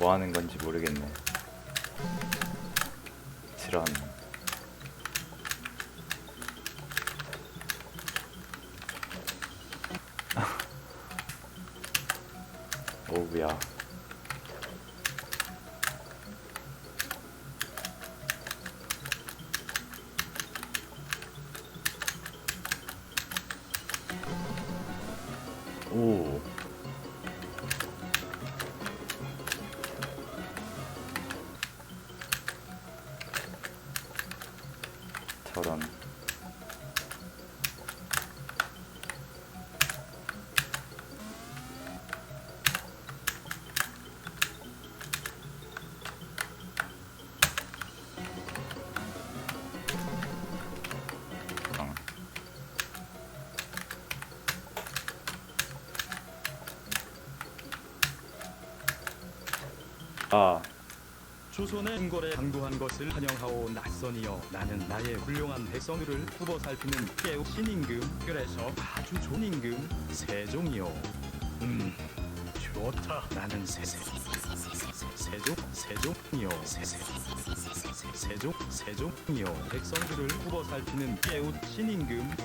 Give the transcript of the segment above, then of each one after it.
뭐 하는 건지 모르겠네. 지런. 오우야. 오. 어. 아, 조선의 궁궐에 강도한 것을 환영하오 낯선이여. 나는 나의 훌륭한 백성들을 후보 살피는 깨우 신 임금 그래서 아주 좋은 임금 세종이요. 음 좋다. 나는 세세. 세종 세종이요. 세세. 세종 세종이요. 백성들을 후보 살피는 깨우 신 임금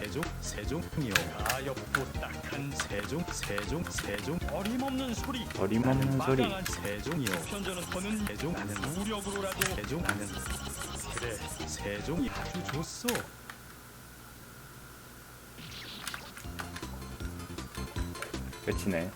세종 세종이요. 가엾고 딱한 세종 세종 세종. 어림없는 소리. 어림없는 소리. 세종이요. 현저는 더는 세종 나는 무력으로라도. 세종 나는 그래 세종이 아주 좋소. 끝이네.